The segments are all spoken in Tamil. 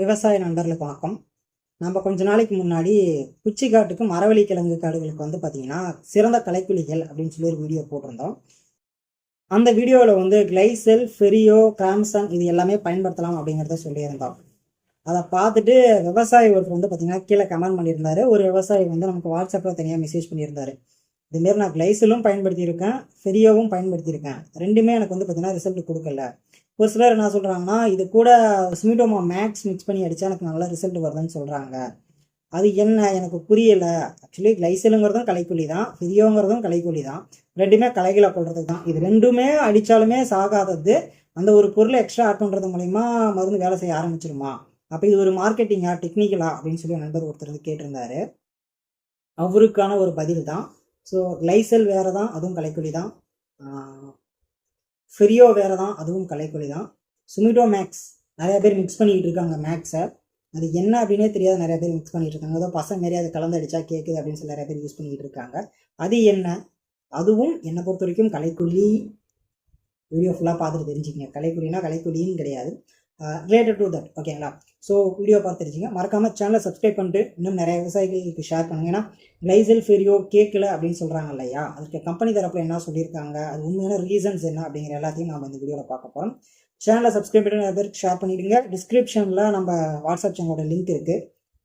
விவசாய நண்பர்களுக்கு வணக்கம். நம்ம கொஞ்ச நாளைக்கு முன்னாடி குச்சிக்காட்டுக்கு மரவள்ளி கிழங்கு காடுகளுக்கு வந்து பார்த்தீங்கன்னா சிறந்த கலைக்குழிகள் அப்படின்னு சொல்லி ஒரு வீடியோ போட்டிருந்தோம். அந்த வீடியோவில் வந்து கிளைசெல் ஃபெரியோ கிராம்சன் இது எல்லாமே பயன்படுத்தலாம் அப்படிங்கிறத சொல்லியிருந்தோம். அதை பார்த்துட்டு விவசாயி ஒருத்தர் வந்து பார்த்தீங்கன்னா கீழே கமெண்ட் பண்ணியிருந்தாரு. ஒரு விவசாயி வந்து நமக்கு வாட்ஸ்அப்பில் தனியாக மெசேஜ் பண்ணியிருந்தாரு. இதுமாரி நான் கிளைசலும் பயன்படுத்தியிருக்கேன் ஃபெரியோவும் பயன்படுத்தியிருக்கேன். ரெண்டுமே எனக்கு வந்து பார்த்தீங்கன்னா ரிசல்ட் கொடுக்கல. ஒரு சிலர் என்ன சொல்கிறாங்கன்னா இது கூட ஸ்மிட்டோமா மேக்ஸ் மிக்ஸ் பண்ணி அடித்தா எனக்கு நல்ல ரிசல்ட் வருதுன்னு சொல்கிறாங்க அது என்ன? எனக்கு புரியலை. ஆக்சுவலி கிளைசலுங்கிறதும் கலைக்குழி தான் ஃபிரியோங்கிறதும் கலைக்குழி தான் ரெண்டுமே கலைகளை கொள்றதுக்கு தான் இது ரெண்டுமே அடித்தாலுமே சாகாதது அந்த ஒரு பொருளை எக்ஸ்ட்ரா ஆட் பண்ணுறது மூலிமா மருந்து வேலை செய்ய ஆரம்பிச்சிருமா? அப்போ இது ஒரு மார்க்கெட்டிங்கா டெக்னிக்கலா அப்படின்னு சொல்லி நண்பர் ஒருத்தர் கேட்டிருந்தாரு. அவருக்கான ஒரு பதில் தான் ஸோ கிளைசல் வேறு தான் அதுவும் கலைக்குழி தான் ஃப்ரீயோ வேறு தான் அதுவும் கலைக்கொலி தான். சுமிட்டோ மேக்ஸ் நிறையா பேர் மிக்ஸ் பண்ணிக்கிட்டு இருக்காங்க மேக்ஸை அது என்ன அப்படின்னே தெரியாத நிறைய பேர் மிக்ஸ் பண்ணிகிட்டு இருக்காங்க. ஏதோ பசங்க மாரி அது கலந்து அடிச்சா கேட்குது அப்படின்னு சொல்லி நிறைய பேர் யூஸ் பண்ணிக்கிட்டு இருக்காங்க. அது என்ன? அதுவும் என்னை பொறுத்த வரைக்கும் கலைக்குழி வீடியோ ஃபுல்லாக பார்த்துட்டு தெரிஞ்சுக்கங்க. கலைக்குழினா கலைக்குழின்னு கிடையாது. ரிலேட்டட் டு தட் ஓகேங்களா ஸோ வீடியோ பார்த்துருச்சிங்க மறக்காமல் சேனலை சப்ஸ்கிரைப் பண்ணிட்டு இன்னும் நிறைய விவசாயிகளுக்கு ஷேர் பண்ணுங்க ஏன்னா லைசல் ஃபெரியோ கேட்கல அப்படின்னு சொல்கிறாங்க இல்லையா? அதுக்கு கம்பெனி தரப்பில் என்ன சொல்லியிருக்காங்க? அது உண்மையான ரீசன்ஸ் என்ன அப்படிங்கிற எல்லாத்தையும் நம்ம இந்த வீடியோவில் பார்க்க போகிறோம் சேனலை சப்ஸ்கிரைப் பண்ணி நிறைய பேருக்கு ஷேர் பண்ணிவிடுங்க டிஸ்கிரிப்ஷனில் நம்ம வாட்ஸ்அப் சேனலோட லிங்க் இருக்குது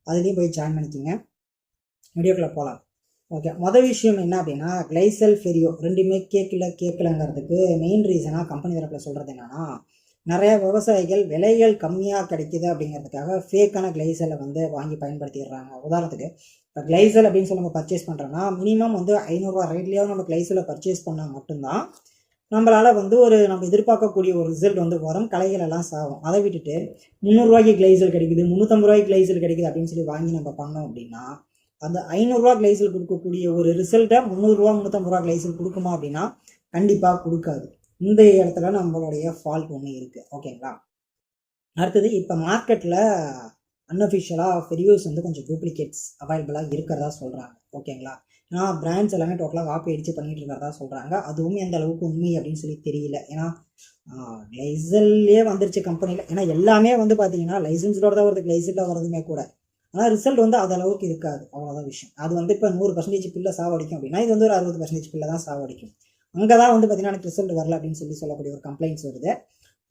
அதுலேயும் போய் ஜாயின் பண்ணிக்கோங்க. வீடியோக்குள்ளே போகலாம் ஓகே மொதல் விஷயம் என்ன அப்படின்னா கிளைசல் ஃபெரியோ ரெண்டுமே கேட்கல கேட்கலங்கிறதுக்கு மெயின் ரீசனாக கம்பெனி தரப்பில் சொல்கிறது என்னென்னா நிறைய விவசாயிகள் விலைகள் கம்மியாக கிடைக்குது அப்படிங்கிறதுக்காக ஃபேக்கான கிளைசலை வந்து வாங்கி பயன்படுத்திடுறாங்க. உதாரணத்துக்கு இப்போ கிளைசல் அப்படின்னு சொல்லி நம்ம பர்ச்சேஸ் பண்ணுறோன்னா மினிமம் வந்து ஐநூறுரூவா ரேட்லேயாவது நம்ம கிளைசலை பர்ச்சேஸ் பண்ணால் மட்டும்தான் நம்மளால் வந்து ஒரு நம்ம எதிர்பார்க்கக்கூடிய ஒரு ரிசல்ட் வந்து வரும். கலைகள் எல்லாம் சாகும். அதை விட்டுட்டு முந்நூறுரூவாய்க்கு கிளைசல் கிடைக்குது முந்நூற்றம்பது ரூபாய்க்கு கிளைசல் கிடைக்குது அப்படின்னு சொல்லி வாங்கி நம்ம பண்ணோம் அப்படின்னா அந்த ஐநூறுரூவா கிளைசல் கொடுக்கக்கூடிய ஒரு ரிசல்ட்டை முந்நூறுரூவா முந்நூற்றம்பது ரூபா கிளைசல் கொடுக்குமா அப்படின்னா கண்டிப்பாக கொடுக்காது. இந்த இடத்துல நம்மளுடைய ஃபால்ட் ஒன்று இருக்குது ஓகேங்களா அடுத்தது இப்போ மார்க்கெட்டில் அன்அஃபிஷியலாக ஃபெரியூஸ் வந்து கொஞ்சம் டூப்ளிகேட்ஸ் அவைலபிளாக இருக்கிறதா சொல்கிறாங்க ஓகேங்களா ஏன்னா பிராண்ட்ஸ் எல்லாமே டோட்டலாக காப்பி அடித்து பண்ணிட்டு இருக்கிறதா சொல்கிறாங்க அதுவும் எந்த அளவுக்கு உண்மை அப்படின்னு சொல்லி தெரியல. ஏன்னா லைசல்லே வந்துருச்சு கம்பெனியில் ஏன்னா எல்லாமே வந்து பார்த்தீங்கன்னா லைசன்ஸோட தான் வருது லைசன்ஸில் வரதுமே கூட. ஆனால் ரிசல்ட் வந்து அது அளவுக்கு இருக்காது. அவ்வளோதான் விஷயம். அது வந்து இப்போ நூறு பர்சன்டேஜ் பில்லை சாவடிக்கும் அப்படின்னா இது வந்து ஒரு அறுபது பர்சன்டேஜ் பில்லை தான் சாவடிக்கும். அங்கே தான் வந்து பார்த்தீங்கன்னா எனக்கு ரிசல்ட் வரல அப்படின்னு சொல்லி சொல்லக்கூடிய ஒரு கம்ப்ளைண்ட்ஸ் வருது.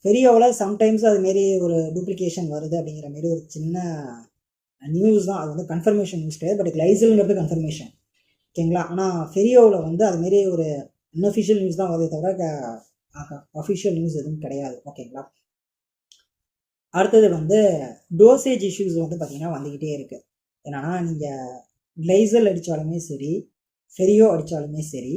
பெரியவில் சம்டைம்ஸ் அதுமாரி ஒரு டூப்ளிகேஷன் வருது அப்படிங்கிற மாரி ஒரு சின்ன நியூஸ் தான். அது வந்து கன்ஃபர்மேஷன் நியூஸ் கிடையாது. பட் லைசல்ங்கிறது கன்ஃபர்மேஷன் ஓகேங்களா? ஆனால் ஃபெரியோவில் வந்து அதுமாரி ஒரு அன்அஃபிஷியல் நியூஸ் தான் வருதே தவிர அஃபிஷியல் நியூஸ் எதுவும் கிடையாது. ஓகேங்களா? அடுத்தது வந்து டோசேஜ் இஷ்யூஸ் வந்து பார்த்திங்கன்னா வந்துக்கிட்டே இருக்குது என்னென்னா நீங்கள் கிளைசல் அடித்தாலுமே சரி ஃபெரியோ அடித்தாலுமே சரி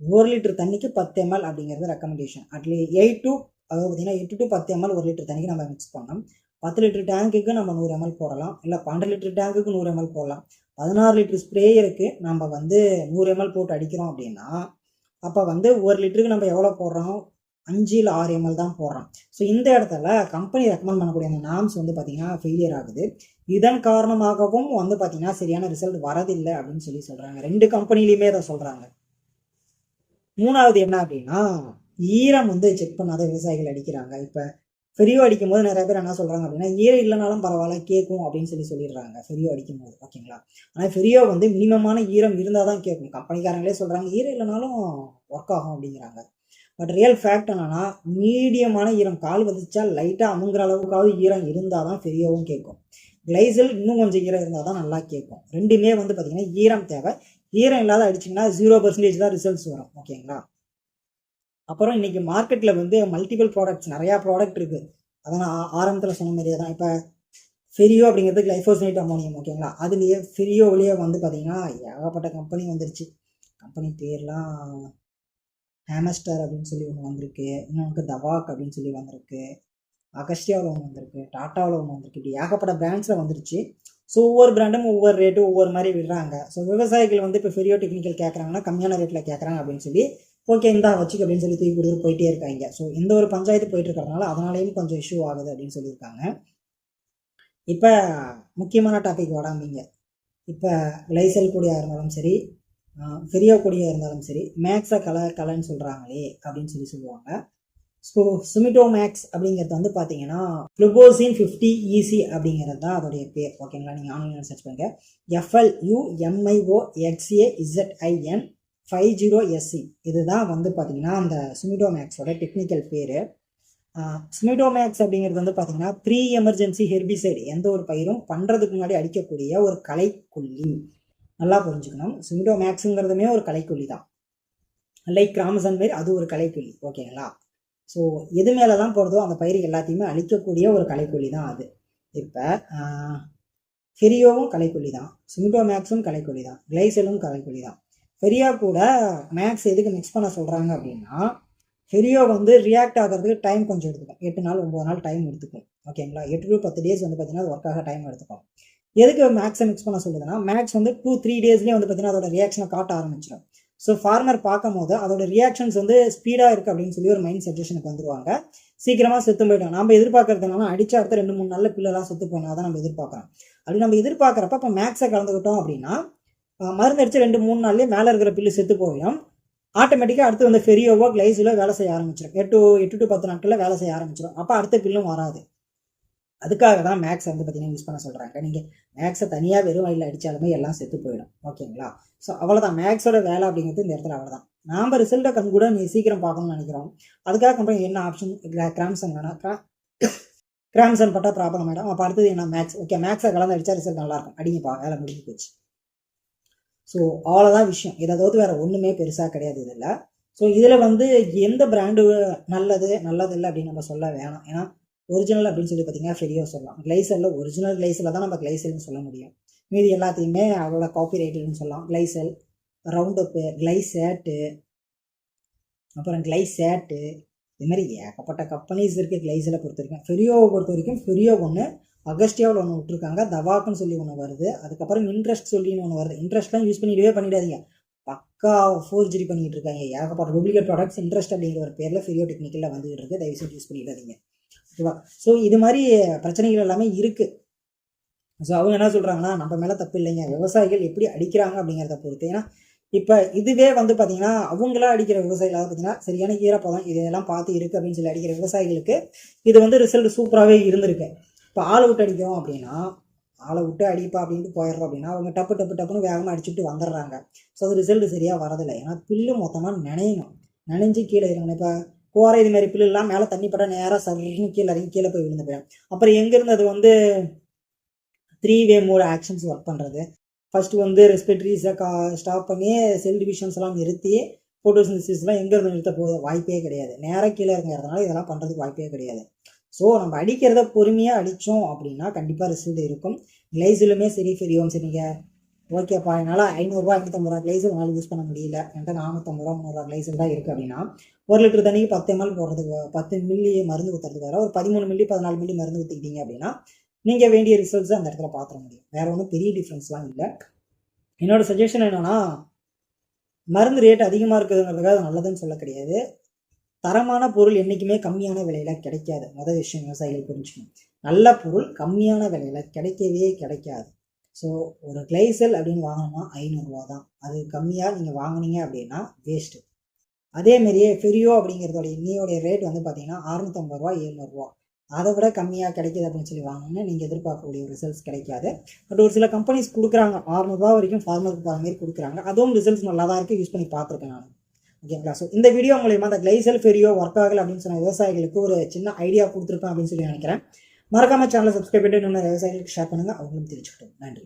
ஒரு லிட்டர் தண்ணிக்கு பத்து எம்எல் அப்படிங்கிறது ரெக்கமெண்டேஷன் அட்லீ எயிட் டு அதாவது பார்த்தீங்கன்னா எட்டு டு பத்து எம்எல் ஒரு லிட்டர் தண்ணிக்கு நம்ம மிக்ஸ் பண்ணோம் பத்து லிட்டர் டேங்க்குக்கு நம்ம நூறு எம்எல் போடலாம். இல்லை பன்னெண்டு லிட்டர் டேங்க்குக்கு நூறு எம்எல் போடலாம். பதினாறு லிட்டர் ஸ்ப்ரேயருக்கு நம்ம வந்து நூறு எம்எல் போட்டு அடிக்கிறோம் அப்படின்னா அப்போ வந்து ஒரு லிட்டருக்கு நம்ம எவ்வளோ போடுறோம்? அஞ்சு இல்லை ஆறு எம்எல் தான் போடுறோம். ஸோ இந்த இடத்துல கம்பெனி ரெக்கமெண்ட் பண்ணக்கூடிய அந்த நாம்ஸ் வந்து பார்த்திங்கன்னா ஃபெயிலியர் ஆகுது. இதன் காரணமாகவும் வந்து பார்த்திங்கன்னா சரியான ரிசல்ட் வரதில்லை அப்படின்னு சொல்லி சொல்கிறாங்க ரெண்டு கம்பெனிலையுமே அதை சொல்கிறாங்க மூணாவது என்ன அப்படின்னா ஈரம் வந்து செக் பண்ணாத விவசாயிகள் அடிக்கிறாங்க. இப்போ ஃபெரியோ அடிக்கும் போது நிறைய பேர் என்ன சொல்கிறாங்க அப்படின்னா ஈரம் இல்லைனாலும் பரவாயில்ல கேட்கும் அப்படின்னு சொல்லி சொல்லிடுறாங்க ஃபெரியோ அடிக்கும் போது ஓகேங்களா? ஆனால் ஃபெரியோ வந்து மினிமமான ஈரம் இருந்தால் தான் கேட்கும். கம்பெனிக்காரங்களே சொல்கிறாங்க ஈரம் இல்லைனாலும் ஒர்க் ஆகும் அப்படிங்கிறாங்க. பட் ரியல் ஃபேக்ட் என்னன்னா மீடியமான ஈரம் கால் வந்துச்சா லைட்டாக அமுங்குற அளவுக்காவது ஈரம் இருந்தால் தான் ஃபெரியோவும் கேட்கும். கிளைசல் இன்னும் கொஞ்சம் ஈரம் இருந்தால் தான் நல்லா கேட்கும். ரெண்டுமே வந்து பார்த்திங்கன்னா ஈரம் தேவை. ஈரம் இல்லாத அடிச்சிங்கன்னா ஜீரோ பர்சன்டேஜ் தான் ரிசல்ட்ஸ் வரும் ஓகேங்களா அப்புறம் இன்றைக்கி மார்க்கெட்டில் வந்து மல்டிபிள் ப்ராடக்ட்ஸ் நிறையா ப்ராடக்ட் இருக்குது அதான் நான் ஆரம்பத்தில் சொன்ன மாதிரியே தான். இப்போ ஃபெரியோ அப்படிங்கிறது கிளைஃபோஸ்னேட் அமோனியம் ஓகேங்களா அதுலேயே ஃபெரியோவிலேயே வந்து பார்த்திங்கன்னா ஏகப்பட்ட கம்பெனி வந்துருச்சு. கம்பெனி பேர்லாம் ஹேமஸ்டர் அப்படின்னு சொல்லி ஒன்று வந்திருக்கு. இன்னொன்று தவாக் அப்படின்னு சொல்லி வந்திருக்கு. அகஸ்டியாவில் ஒன்று வந்திருக்கு. டாட்டாவில் ஒன்று வந்திருக்கு. இப்படி ஏகப்பட்ட பிராண்ட்ஸில் வந்துருச்சு. ஸோ ஒவ்வொரு பிராண்டும் ஒவ்வொரு ரேட்டும் ஒவ்வொரு மாதிரி விடுறாங்க. ஸோ விவசாயிகள் வந்து இப்போ ஃபெரியோ டெக்னிக்கல் கேட்குறாங்கன்னா கம்மியான ரேட்டில் கேட்குறாங்க அப்படின்னு சொல்லி ஓகே இந்தா வச்சுக்க அப்படின்னு சொல்லி தூக்கி கொடுத்து போயிட்டே இருக்காங்க. ஸோ இந்த ஒரு பஞ்சாயத்து போயிட்டு இருக்கிறதுனால அதனாலேயும் கொஞ்சம் இஷ்யூ ஆகுது அப்படின்னு சொல்லியிருக்காங்க. இப்போ முக்கியமான டாபிக் வராமிங்க இப்போ லைசல் கூடியாக இருந்தாலும் சரி ஃபெரியோ கூடியாக இருந்தாலும் சரி மேக்ஸை கலை கலைன்னு சொல்கிறாங்களே அப்படின்னு சொல்லி சொல்லுவாங்க. ஸோ சுமிட்டோ மேக்ஸ் அப்படிங்கிறது வந்து பார்த்தீங்கன்னா ஃப்ளுபோசின் ஃபிஃப்டி இசி அப்படிங்கிறது தான் அதோடைய பேர். ஓகேங்களா நீங்கள் ஆன்லைனில் சர்ச் பண்ணுங்க. FL U MIO XA ZIN five zero SC இதுதான் வந்து பார்த்தீங்கன்னா அந்த சுமிட்டோ மேக்ஸோட டெக்னிக்கல் பேர். சுமிட்டோ மேக்ஸ் அப்படிங்கிறது வந்து பார்த்தீங்கன்னா ப்ரீ எமர்ஜென்சி ஹெர்பிசைடு எந்த ஒரு பயிரும் பண்ணுறதுக்கு முன்னாடி அடிக்கக்கூடிய ஒரு கலைக்குள்ளி நல்லா புரிஞ்சுக்கணும். சுமிட்டோ மேக்ஸுங்கிறதுமே ஒரு கலைக்குள்ளி தான். லைக் கிராமசன் மாரி அது ஒரு கலைக்குள்ளி ஓகேங்களா ஸோ எது மேலே தான் போகிறதோ அந்த பயிர் எல்லாத்தையுமே அழிக்கக்கூடிய ஒரு கலைக்கொல்லி தான் அது. இப்போ ஃபெரியோவும் கலைக்கொல்லி தான் சிமிட்டோ மேக்ஸும் கலைக்கொல்லி தான் கிளைசலும் கலைக்கொல்லி தான் ஃபெரியா கூட மேக்ஸ் எதுக்கு மிக்ஸ் பண்ண சொல்கிறாங்க அப்படின்னா ஃபெரியோ வந்து ரியாக்ட் ஆகிறதுக்கு டைம் கொஞ்சம் எடுத்துக்கும். எட்டு நாள் ஒம்பது நாள் டைம் எடுத்துக்கும். ஓகேங்களா எட்டு டு பத்து டேஸ் வந்து பார்த்தீங்கன்னா அது ஒர்க்காக டைம் எடுத்துக்கும். எதுக்கு மேக்ஸை மிக்ஸ் பண்ண சொல்லுதுன்னா மேக்ஸ் வந்து டூ த்ரீ டேஸ்லேயே வந்து பார்த்தீங்கன்னா அதோட ரியாக்ஷனை காட்ட ஆரம்பிச்சிடும் ஸோ ஃபார்மர் பார்க்கும் போது அதோட ரியாக்ஷன்ஸ் வந்து ஸ்பீடாக இருக்குது அப்படின்னு சொல்லி ஒரு மைண்ட் சஜஷனுக்கு வந்துருவாங்க. சீக்கிரமாக செத்து போயிட்டோம். நம்ம எதிர்பார்க்கறது என்னன்னா அடிச்ச அடுத்த ரெண்டு மூணு நாளில் பிள்ளைலாம் செத்து போனால் தான் நம்ம எதிர்பார்க்குறோம். அப்படி நம்ம எதிர்பார்க்குறப்ப இப்போ மேக்ஸை கலந்துக்கிட்டோம் அப்படின்னா மருந்து அடித்து ரெண்டு மூணு நாள்லேயே மேலே இருக்கிற பில்லு செத்து போயிடும் ஆட்டோமேட்டிக்காக அடுத்து வந்து ஃபெரியோவோ கிளைஸிலோ வேலை செய்ய ஆரம்பிச்சிடும் எட்டு எட்டு டு பத்து நாட்களில் வேலை செய்ய ஆரம்பிச்சிடும் அப்போ அடுத்த பில்லும் வராது. அதுக்காக தான் மேக்ஸ் வந்து பார்த்தீங்கன்னா யூஸ் பண்ண சொல்கிறாங்க நீங்கள் மேக்ஸை தனியாக வெறும் வயலில் அடித்தாலுமே எல்லாம் செத்து போயிடும். ஓகேங்களா ஸோ அவ்வளோதான் மேக்ஸோட வேலை அப்படிங்கிறது இந்த இடத்துல அவ்வளோதான் நாம் ரிசல்ட்டை கண் கூட நீ சீக்கிரம் பார்க்கணும்னு நினைக்கிறோம். அதுக்காக கம்பெனி என்ன ஆப்ஷன் கிராம்சன் வேணா கிராம்சன் பட்டா ப்ராப்ளம் மேடம் அப்போ அடுத்தது என்ன? மேக்ஸ் ஓகே மேக்ஸை கலந்து அடித்தா ரிசல்ட் நல்லாயிருக்கும் அடிங்கப்பா வேலை முடிஞ்சு போச்சு. ஸோ அவ்வளோதான் விஷயம். இதை தவிர்த்து வேறு ஒன்றுமே பெருசாக கிடையாது இதில். ஸோ இதில் வந்து எந்த பிராண்டு நல்லது நல்லது இல்லை அப்படின்னு நம்ம சொல்ல வேணாம். ஏன்னா ஒரிஜினல் அப்படின்னு சொல்லி பார்த்தீங்கன்னா ஃபெரியோ சொல்லலாம். கிளைசலில் ஒரிஜினல் கிளைசலில் தான் நம்ம கிளைசல்னு சொல்ல முடியும். மீதி எல்லாத்தையுமே அவளோட காப்பி ரைட்டர்னு சொல்லலாம். கிளைசல் ரவுண்டப்பு கிளைசேட்டு அப்புறம் கிளைசேட்டு இது மாதிரி ஏகப்பட்ட கம்பெனிஸ் இருக்குது கிளைசலை பொறுத்த வரைக்கும். ஃபெரியோவை பொறுத்த வரைக்கும் ஃபெரியோ ஒன்று அகஸ்டியாவில் ஒன்று விட்ருக்காங்க தவாக்குன்னு சொல்லி ஒன்று வருது. அதுக்கப்புறம் இன்ட்ரெஸ்ட் சொல்லின்னு ஒன்று வருது. இன்ட்ரெஸ்ட்லாம் யூஸ் பண்ணிடவே பண்ணிடாதீங்க. பக்கா ஃபோர்ஜரி பண்ணிட்டு இருக்காங்க. ஏகப்பட்ட டூப்ளிகேட் ப்ராடக்ட்ஸ் இன்ட்ரெஸ்ட் அப்படிங்கிற ஒரு பேரில் ஃபெரியோ டெக்னிக்கலில் வந்துகிட்டு இருக்குது தயவுசெய்து யூஸ் பண்ணிடாதீங்க. ஓகேவா? ஸோ இது மாதிரி பிரச்சனைகள் எல்லாமே இருக்குது ஸோ அவங்க என்ன சொல்கிறாங்கன்னா நம்ம மேலே தப்பு இல்லைங்க. விவசாயிகள் எப்படி அடிக்கிறாங்க அப்படிங்கிறத பொறுத்து. ஏன்னா இப்போ இதுவே வந்து பார்த்தீங்கன்னா அவங்களா அடிக்கிற விவசாயிகள் பார்த்தீங்கன்னா சரியான ஈரப்பதம் இதெல்லாம் பார்த்து இருக்குது அப்படின்னு சொல்லி அடிக்கிற விவசாயிகளுக்கு இது வந்து ரிசல்ட் சூப்பராகவே இருந்திருக்கு. இப்போ ஆளை விட்டு அடிக்கிறோம் அப்படின்னா ஆளை விட்டு அடிப்பா அப்படின்ட்டு போயிடுறோம் அப்படின்னா அவங்க டப்பு டப்பு டப்புன்னு வேகமாக அடிச்சுட்டு வந்துடுறாங்க. ஸோ அது ரிசல்ட் சரியாக வரதில்லை. ஏன்னா பில்லு மொத்தமாக நினையணும். நினைஞ்சு கீழே இருக்கணும் இப்போ கோரை இது மாதிரி பில்லுலாம் மேலே தண்ணி பட்டா நேராக சரின்னு கீழே இறங்கி கீழே போய் விழுந்து போயிடும். அப்புறம் எங்கேருந்து அது வந்து three way mode actions work பண்ணுறது ஃபஸ்ட்டு வந்து ரெஸ்பிரேட்டரிஸை கா ஸ்டாப் பண்ணி செல் டிவிஷன்ஸ்லாம் நிறுத்தி ஃபோட்டோசின்சிஸ்லாம் எங்கேருந்து நிறுத்த போகுது வாய்ப்பே கிடையாது. நேராக கீழே இறங்குறதுனால இதெல்லாம் பண்ணுறதுக்கு வாய்ப்பே கிடையாது. ஸோ நம்ம அடிக்கிறத பொறுமையாக அடித்தோம் அப்படின்னா கண்டிப்பாக ரிசல்ட் இருக்கும். கிளைசிலுமே சரி ஃபெரியோம் சரிங்க ஓகேப்பா என்னால் ஐநூறுரூவா ஐநூற்றம்பது ரூபா கிளைஸில் என்னால் யூஸ் பண்ண முடியல. என்கிட்ட நானூற்றம்பது ரூபா முந்நூறுவா கிளைசல் தான் இருக்குது அப்படின்னா ஒரு லிட்டர் தண்ணிக்கு பத்து எம்எல் போடுறதுக்கு பத்து மில்லி மருந்து ஊற்றுறதுக்கு வர ஒரு பதிமூணு மில்லி பதினாலு மில்லி மருந்து ஊற்றிக்கிட்டீங்க அப்படின்னா நீங்கள் வேண்டிய ரிசல்ட்ஸ் அந்த இடத்துல பார்த்துட முடியும். வேறு ஒன்றும் பெரிய டிஃப்ரென்ஸ்லாம் இல்லை. என்னோடய சஜஷன் என்னன்னா மருந்து ரேட் அதிகமாக இருக்குதுங்கிறதுக்காக அது நல்லதுன்னு சொல்ல கிடையாது. தரமான பொருள் என்றைக்குமே கம்மியான விலையில் கிடைக்காது. மொதல் விஷயம் விவசாயிகள் புரிஞ்சுக்கணும். நல்ல பொருள் கம்மியான விலையில் கிடைக்கவே கிடைக்காது. ஸோ ஒரு கிளைசல் அப்படின்னு வாங்கினோம்னா ஐநூறுரூவா தான் அது கம்மியாக நீங்கள் வாங்குனீங்க அப்படின்னா வேஸ்ட்டு அதேமாரியே ஃபெரியோ அப்படிங்கிறதோடைய இன்னியோடைய ரேட் வந்து பார்த்தீங்கன்னா அறுநூத்தம்பது ரூபா எழுநூறுவா. அதை விட கம்மியாக கிடைக்குது அப்படின்னு சொல்லி வாங்கினா நீங்கள் எதிர்பார்க்கக்கூடிய ரிசல்ட்ஸ் கிடைக்காது. பட் ஒரு சில கம்பெனிஸ் கொடுக்குறாங்க. அறுநூறுவா வரைக்கும் ஃபார்மருக்கு போகிற மாதிரி கொடுக்குறாங்க. அதுவும் ரிசல்ட்ஸ் நல்லா தான் இருக்குது யூஸ் பண்ணி பார்த்துருக்கேன் நான். ஓகேங்களா ஸோ இந்த வீடியோ மூலயமா அந்த கிளைசல் ஃபெரியோ ஒர்க் ஆகலை அப்படின்னு சொன்ன விவசாயிகளுக்கு ஒரு சின்ன ஐடியா கொடுத்துருப்பேன் அப்படின்னு சொல்லி நினைக்கிறேன். மறக்காம சேனலை சப்ஸ்கிரைப் பண்ணிட்டு இன்னும் விவசாயிகளுக்கு ஷேர் பண்ணுங்கள் அவங்களும் தெரிஞ்சுக்கிட்டோம். நன்றி.